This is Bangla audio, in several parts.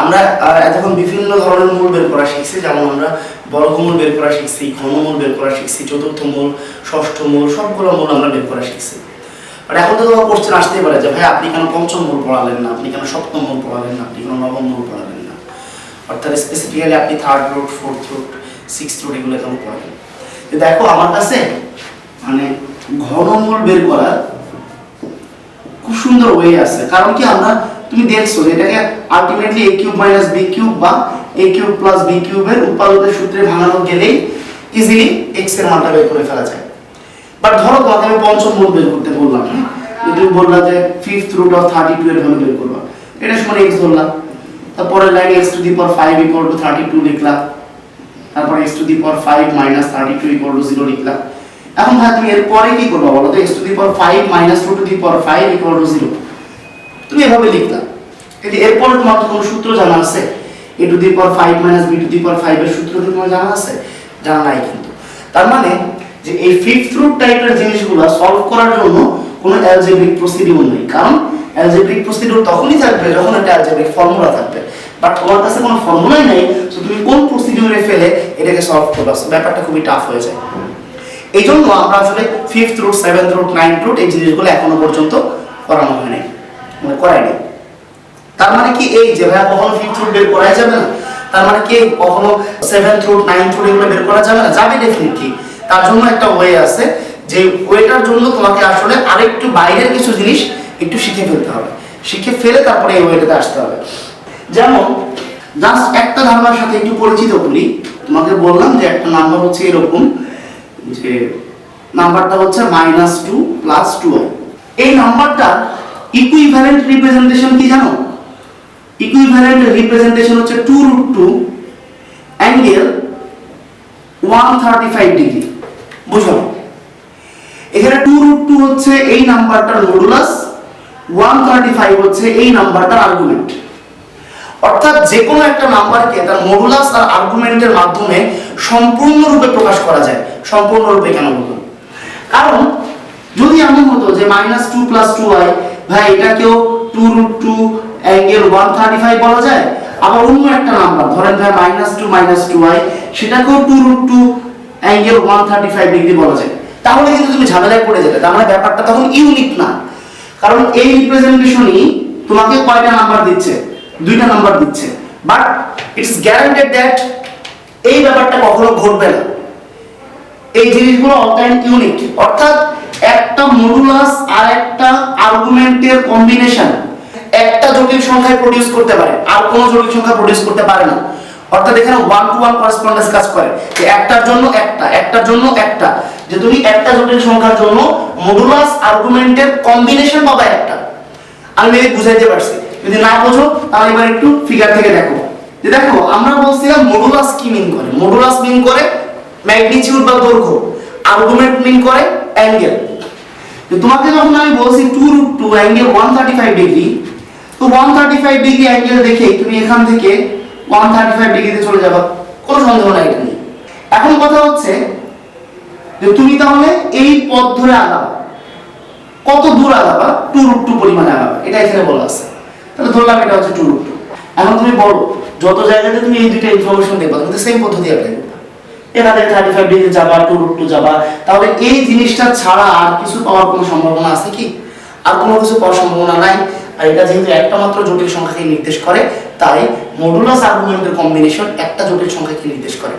আমরা এতক্ষণ বিভিন্ন ধরনের মূল বের করা শিখছি, যেমন আমরা বর্গমূল বের করা শিখছি ঘনমূল বের করা শিখছি, চতুর্থ মূল, ষষ্ঠ মূল, সবগুলো মূল আমরা বের করা শিখছি। বাট এখন তো তোমার কোশ্চেন আসতেই পারে যে, ভাই, আপনি কেন পঞ্চম মূল পড়ালেন না? আপনি কেন সপ্তম মূল পড়ালেন না? আপনি কেন নবম মূল পড়ালেন না? অর্থাৎ স্পেসিফিক্যালি আপনি third root fourth root six root এগুলো কেন পড়ালেন? দেখো, আমার কাছে মানে ঘনমূল বের করার খুব সুন্দর ওয়ে আছে। কারণ কি আমরা, তুমি দেখছ, এটাকে ultimately A cube minus B cube বা এ কিউব প্লাস বি কিউবের উৎপাদকের সূত্রে ভাঙানো গেলেই ইজিলি এক্সের মানটা বের করে ফেলা যায়। বাট ধরো তোমাকে আমি পঞ্চম মূল বের করতে বললাম হ্যাঁ? তুমি বললা যে fifth root of thirty two এর ভ্যালু বের করবা। এটা সমান এক্স ধরলাম। তারপরে line X to the power five equal to thirty two লিখলাম। তারপর X to the power five minus thirty two equal to zero লিখলাম। এখন ভাই, তুমি এর পরে কি করবা বলো তো? X to the power five minus two to the power five equal to zero তুমি এভাবে লিখলাম কিন্তু এরপরে তোমার তো কোনো সূত্র জানা আছে। A to the power five minus B to the power five এর সূত্র কি তোমার জানা আছে। জানা নাই কিন্তু। তার মানে যে এই ফিফথ রুট টাইপের জিনিসগুলো সলভ করার জন্য কোনো অ্যালজেব্রিক প্রসিডিউর নেই। কারণ অ্যালজেব্রিক প্রসিডিউর তখনই থাকবে যখন একটা অ্যালজেব্রিক ফর্মুলা থাকবে। বাট তোমার কাছে কোনো ফর্মুলাই নেই তো তুমি কোন প্রসিডিউরে ফেলে এটাকে সলভ করবে। ব্যাপারটা খুবই টাফ হয়ে যায়। এই জন্য আমরা আসলে fifth root seventh root ninth root এই জিনিসগুলো এখনও পর্যন্ত করানো হয় নাই। মানে করাই নাই। তার মানে কি এই যে ভাইয়া কখনো ফিফথ রুট বের করাই যাবে না? তার মানে কি কখনো সেভেন্থ রুট নাইন্থ রুট এগুলো বের করা যাবে না? যাবে ডেফিনেটলি তার জন্য একটা ওয়ে আছে যে ওয়েটার জন্য তোমাকে আসলে আরেকটু বাইরের কিছু জিনিস একটু শিখে ফেলতে হবে। শিখে ফেলে তারপরে এই ওয়েটাতে আসতে হবে। যেমন জাস্ট একটা ধারণার সাথে একটু পরিচিত বলি তোমাকে বললাম যে একটা নাম্বার হচ্ছে এরকম। যে নাম্বারটা হচ্ছে মাইনাস টু প্লাস টু এই নাম্বারটা ইকুইভ্যালেন্ট রিপ্রেজেন্টেশন কি জানো? ইকুইভ্যালেন্ট রিপ্রেজেন্টেশন হচ্ছে two root two angle one thirty five degree বুঝো? এখানে টু রুট টু হচ্ছে এই নাম্বারটার মডুলাস ওয়ান থার্টি ফাইভ হচ্ছে এই নাম্বারটার আর্গুমেন্ট অর্থাৎ যে কোনো একটা নাম্বারকে তার মডুলাস আর আর্গুমেন্টের মাধ্যমে সম্পূর্ণরূপে প্রকাশ করা যায়। সম্পূর্ণরূপে কেন বললাম কারণ যদি এমন হতো যে মাইনাস টু প্লাস টু হয় ভাই, এটাকেও two root two angle one thirty five বলা যায়, আবার অন্য একটা নাম্বার, ধরেন ভাই মাইনাস টু মাইনাস টু হয় সেটাকেও two root two angle one thirty five degree বলা যায়। তাহলে কিন্তু তুমি ঝামেলায় পড়ে যেতে, তার মানে ব্যাপারটা তখন ইউনিক না। কারণ এই রিপ্রেজেন্টেশনই তোমাকে কয়টা নাম্বার দিচ্ছে? দুইটা নাম্বার দিচ্ছে। বাট ইটস গ্যারান্টেড দ্যাট এই ব্যাপারটা কখনো ঘটবে না। এই জিনিসগুলো অল টাইম ইউনিক অর্থাৎ একটা মডুলাস আর একটা আর্গুমেন্টের কম্বিনেশন একটা জটিল সংখ্যায় প্রডিউস করতে পারে, আর কোনো জটিল সংখ্যা প্রডিউস করতে পারে না। অর্থাৎ এখানে ওয়ান টু ওয়ান করেসপন্ডেন্স কাজ করে। যে একটার জন্য একটা, একটার জন্য একটা। যে তুমি একটা জটিল সংখ্যার জন্য মডুলাস আর্গুমেন্টের কম্বিনেশন পাবা একটা। আমি বুঝাইতে পারছি। যদি না বোঝো, তাহলে এবার একটু ফিগার থেকে দেখো। যে দেখো, আমরা বলছিলাম মডুলাস কি মিন করে? মডুলাস মিন করে ম্যাগনিটিউড বা দৈর্ঘ্য আর্গুমেন্ট মিন করে অ্যাঙ্গেল তোমাকে যখন আমি বলছি two root two angle one thirty five degree তো one thirty five degree angle দেখে তুমি এখান থেকে ওয়ান থার্টি ফাইভ ডিগ্রিতে চলে যাবা। কোনো সন্দেহ নাই এটা নিয়ে এখন কথা হচ্ছে যে তুমি তাহলে এই পথ ধরে আগাবা। কত দূর আগাবা? টু রুট টু পরিমাণে আগাবা। এটা এখানে বলা আছে। তাহলে ধরলাম এটা হচ্ছে টু রুট টু এখন তুমি বলো, যত জায়গাতে তুমি এই দুইটা ইনফরমেশন দেখবা, তুমি সেম পদ্ধতি অ্যাপ্লাই করবা এখান থার্টি ফাইভ ডিগ্রি যাবা টু রুট টু যাবা, তাহলে এই জিনিসটা ছাড়া আর কিছু পাওয়ার কোনো সম্ভাবনা আছে কি? আর কোনো কিছু পাওয়ার সম্ভাবনা নাই? আর এটা যেহেতু একটা মাত্র জটিল সংখ্যাকে নির্দেশ করে, তাই মডুলাস আর্গুমেন্টের কম্বিনেশন একটা জটিল সংখ্যাকে নির্দেশ করে।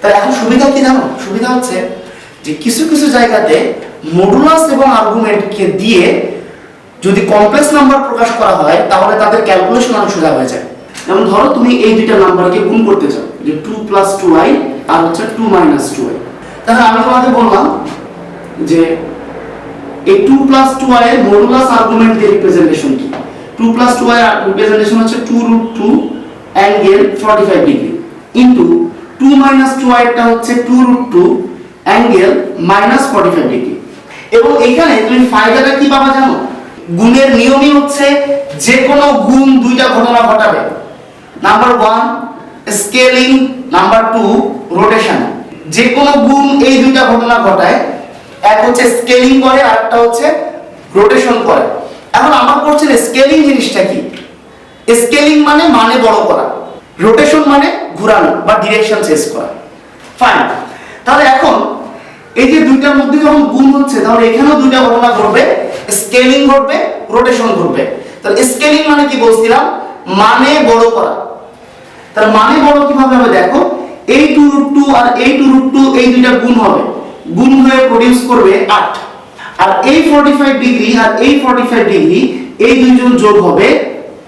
তাই এখন সুবিধা কি জানো? সুবিধা হচ্ছে যে কিছু কিছু জায়গাতে মডুলাস এবং আর্গুমেন্টকে দিয়ে যদি কমপ্লেক্স নাম্বার প্রকাশ করা হয়, তাহলে তাদের ক্যালকুলেশন অনেক সোজা হয়ে যায়। যেমন ধরো, তুমি এই দুইটা নাম্বারকে গুণ করতে চাও, যে টু প্লাস টু আই আর হচ্ছে টু মাইনাস টু আই তাহলে আমি তোমাকে বললাম যে এই টু প্লাস টু আই এর মডুলাস আর্গুমেন্ট দিয়ে রিপ্রেজেন্টেশন কি? Two plus two I representation হচ্ছে two root two angle forty five degree into two minus two আইটা হচ্ছে two root two angle minus forty five degree এবং এখানে তুমি ফায়দাটা কি পাবা জানো? গুণের নিয়মই হচ্ছে যে কোনো গুণ দুইটা ঘটনা ঘটাবে। Number one scaling number two rotation যে কোনো গুণ এই দুইটা ঘটনা ঘটায়। এক হচ্ছে স্কেলিং করে আর একটা হচ্ছে রোটেশন করে। এখন আমার কোশ্চেন স্কেলিং জিনিসটা কি? স্কেলিং মানে মানে বড় করা। রোটেশন মানে ঘোরানো বা ডিরেকশন চেঞ্জ করা। ফাইন তাহলে এখন এই যে দুইটার মধ্যে যখন গুণ হচ্ছে, তাহলে এখানেও দুইটা ঘটনা ঘটবে। স্কেলিং ঘটবে, রোটেশন ঘটবে। তাহলে স্কেলিং মানে কি বলছিলাম? মানে বড় করা। তাহলে মানে বড় কীভাবে হবে দেখো এই টু রুট টু আর এই টু রুট টু এই দুইটা গুণ হবে। গুণ হয়ে প্রডিউস করবে আট। আর এই 45 ডিগ্রি আর এই 45 ডিগ্রি এই দুইজন যোগ হবে,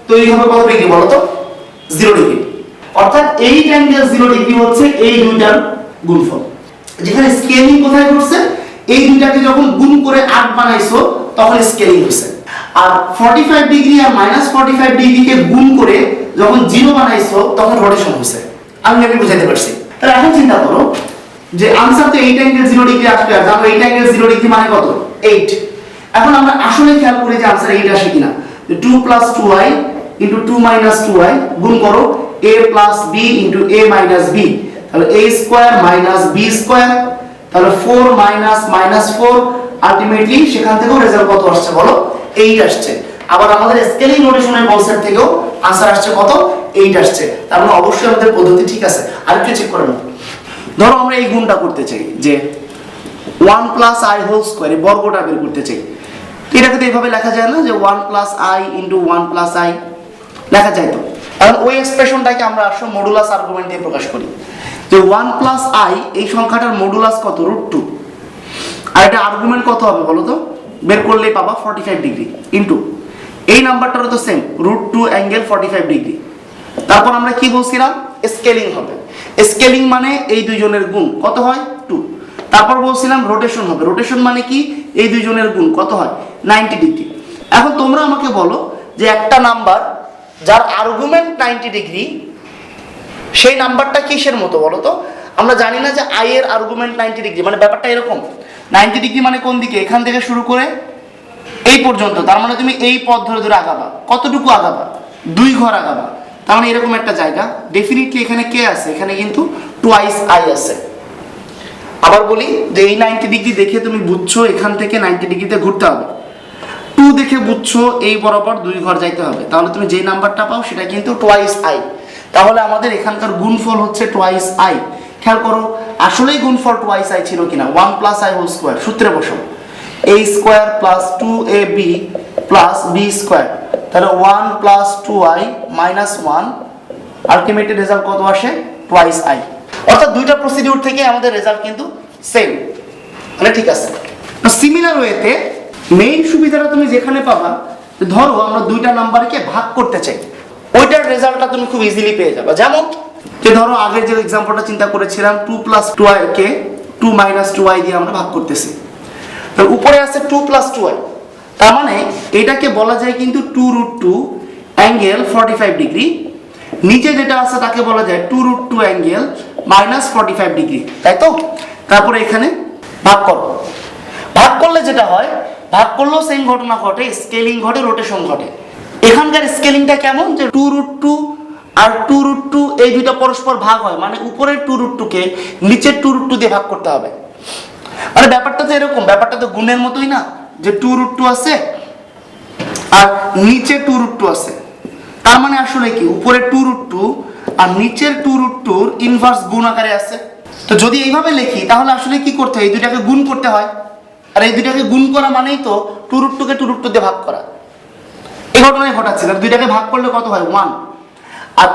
তৈরি হবে কত ডিগ্রি বলো তো জিরো ডিগ্রি অর্থাৎ এই অ্যাঙ্গেল জিরো ডিগ্রি হচ্ছে এই দুইটার গুণফল। যেখানে স্কেলিং কোথায় করছে এই দুইটাকে যখন গুণ করে আট বানাইছো তখন স্কেলিং হয়েছে আর 45 ডিগ্রি আর মাইনাস 45 ডিগ্রিকে গুণ করে যখন জিরো বানাইছো, তখন রোটেশন হয়েছে আমি মেবি বুঝাইতে পারছি। তাহলে এখন চিন্তা করো যে আনসার তো 8 অ্যাঙ্গেল 0 ডিগ্রি আসবে আর জানো 8 অ্যাঙ্গেল 0 ডিগ্রি মানে কত? 8 এখন আমরা আসলে খেয়াল করি যে আনসার 8 আসে কিনা। 2 plus 2y into 2 minus 2y গুণ করো, a plus b into a minus b তাহলে a square minus b square তাহলে 4 মাইনাস মাইনাস 4 আলটিমেটলি সেখান থেকেও রেজাল্ট কত আসছে বলো? 8 আসছে। আবার আমাদের স্কেলিং নোটেশনের কনসেপ্ট থেকেও আনসার আসছে কত? এইট আসছে। তার মানে অবশ্যই আমাদের পদ্ধতি ঠিক আছে। আরেকটু চেক করে নাও। ধরো আমরা এই গুণটা করতে চাই যে one plus I whole square বর্গটা বের করতে চাই। এটাকে তো এইভাবে লেখা যায় না যে one plus I into one plus I লেখা যায় তো? এখন ওই এক্সপ্রেশনটাকে আমরা আসলে মডুলাস আর্গুমেন্ট দিয়ে প্রকাশ করি। যে ওয়ান প্লাস আই এই সংখ্যাটার মডুলাস কত? রুট টু আর এটা আর্গুমেন্ট কত হবে বলো তো? বের করলেই পাবা ফর্টি ফাইভ ডিগ্রি ইন্টু এই নাম্বারটারও তো same root two angle forty five degree তারপর আমরা কি বলছিলাম? স্কেলিং হবে। স্কেলিং মানে এই দুইজনের গুণ, কত হয়? টু তারপর বলছিলাম রোটেশন হবে। রোটেশন মানে কি? এই দুইজনের গুণ, কত হয়? নাইনটি ডিগ্রি এখন তোমরা আমাকে বলো যে একটা নাম্বার যার আর্গুমেন্ট নাইনটি ডিগ্রি সেই নাম্বারটা কিসের মতো বলো তো? আমরা জানি না যে আই এর আর্গুমেন্ট নাইনটি ডিগ্রি মানে ব্যাপারটা এরকম। নাইনটি ডিগ্রি মানে কোন দিকে? এখান থেকে শুরু করে এই পর্যন্ত। তার মানে তুমি এই পথ ধরে ধরে আগাবা। কতটুকু আগাবা? দুই ঘর আগাবা। তার মানে এরকম একটা জায়গা। ডেফিনেটলি এখানে কে আছে? এখানে কিন্তু টুয়াইস আই আছে। আবার বলি যে এই নাইনটি ডিগ্রি দেখে তুমি বুঝছ এখান থেকে নাইনটি ডিগ্রিতে ঘুরতে হবে। টু দেখে বুঝছ এই বরাবর দুই ঘর যাইতে হবে। তাহলে তুমি যেই নাম্বারটা পাও সেটা কিন্তু টোয়াইস আই তাহলে আমাদের এখানকার গুণফল হচ্ছে টোয়াইস আই খেয়াল করো আসলেই গুণ গুণফল টোয়াইস আই ছিল কিনা? One plus I whole square সূত্রে বসো। A square plus two A B plus B square তাহলে one plus two I minus one ultimately result কত আসে? টোয়াইস আই অর্থাৎ দুইটা প্রসিডিউর থেকে আমাদের রেজাল্ট কিন্তু সেম মানে ঠিক আছে। সিমিলার ওয়েতে মেইন সুবিধাটা তুমি যেখানে পাবা, ধরো আমরা দুইটা নাম্বারকে ভাগ করতে চাই। ওইটার রেজাল্টটা তুমি খুব ইজিলি পেয়ে যাবে। যেমন যে ধরো আগের যে এক্সাম্পলটা চিন্তা করেছিলাম টু প্লাস টু আই কে টু মাইনাস টু আই দিয়ে আমরা ভাগ করতেছি। তো উপরে আছে টু প্লাস টু আই তার মানে এটাকে বলা যায় কিন্তু two root two angle forty five degree নিচে যেটা আছে তাকে বলা যায় two root two angle minus forty five degree তাই তো? তারপরে এখানে ভাগ করো। ভাগ করলে যেটা হয়, ভাগ করলেও সেম ঘটনা ঘটে স্কেলিং ঘটে রোটেশন ঘটে। এখানকার স্কেলিংটা কেমন? যে টু রুট টু আর টু রুট টু এই দুইটা পরস্পর ভাগ হয় মানে উপরের টু রুট টুকে নিচের টু রুট টু দিয়ে ভাগ করতে হবে। মানে ব্যাপারটা তো এরকম, ব্যাপারটা তো গুণের মতোই না, যে টু রুট টু আছে আর নিচে টু রুট টু আছে। তার মানে আসলে কি উপরে টু রুট টু আর নিচের টু রুট টুর ইনভার্স গুণ আকারে আছে। তো যদি এইভাবে লিখি, তাহলে আসলে কি করতে হয়, এই দুইটাকে গুণ করতে হয়। আর এই দুইটাকে গুণ করা মানেই তো টু রুট টুকে টু রুট টু দিয়ে ভাগ করা। এই ঘটনায় ঘটাচ্ছিল, দুইটাকে ভাগ করলে কত হয়? ওয়ান আর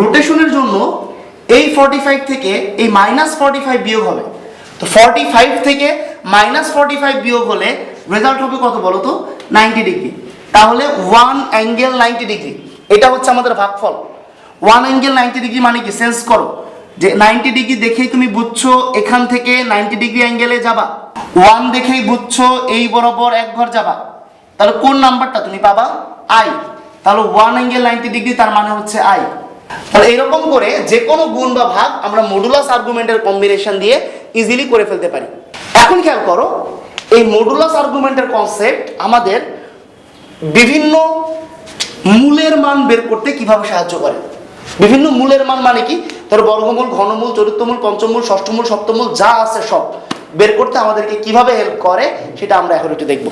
রোটেশনের জন্য এই ফর্টি ফাইভ থেকে এই মাইনাস ফর্টি ফাইভ বিয়োগ হবে। তো ফর্টি ফাইভ থেকে মাইনাস ফর্টি ফাইভ বিয়োগ হলে রেজাল্ট হবে কত বলো তো? নাইনটি ডিগ্রি তাহলে ওয়ান অ্যাঙ্গেল নাইনটি ডিগ্রি এটা হচ্ছে আমাদের ভাগফল। ওয়ান অ্যাঙ্গেল নাইনটি ডিগ্রি মানে কি? সেন্স করো। যে নাইনটি ডিগ্রি দেখেই তুমি বুঝছ এখান থেকে নাইনটি ডিগ্রি অ্যাঙ্গেলে যাবা। ওয়ান দেখেই বুঝছ এই বরাবর এক ঘর যাবা। তাহলে কোন নাম্বারটা তুমি পাবা? আই তাহলে ওয়ান অ্যাঙ্গেল নাইনটি ডিগ্রি তার মানে হচ্ছে আই তাহলে এরকম করে যে কোনো গুণ বা ভাগ আমরা মডুলাস আর্গুমেন্টের কম্বিনেশন দিয়ে ইজিলি করে ফেলতে পারি। এখন খেয়াল করো, এই মডুলাস আর্গুমেন্টের কনসেপ্ট আমাদের বিভিন্ন মূলের মান বের করতে কীভাবে সাহায্য করে। বিভিন্ন মূলের মান মানে কি? ধরো বর্গমূল, ঘনমূল, চতুর্থমূল, পঞ্চমূল, ষষ্ঠমূল, সপ্তমূল, যা আছে সব বের করতে আমাদেরকে কীভাবে হেল্প করে, সেটা আমরা এখন একটু দেখব।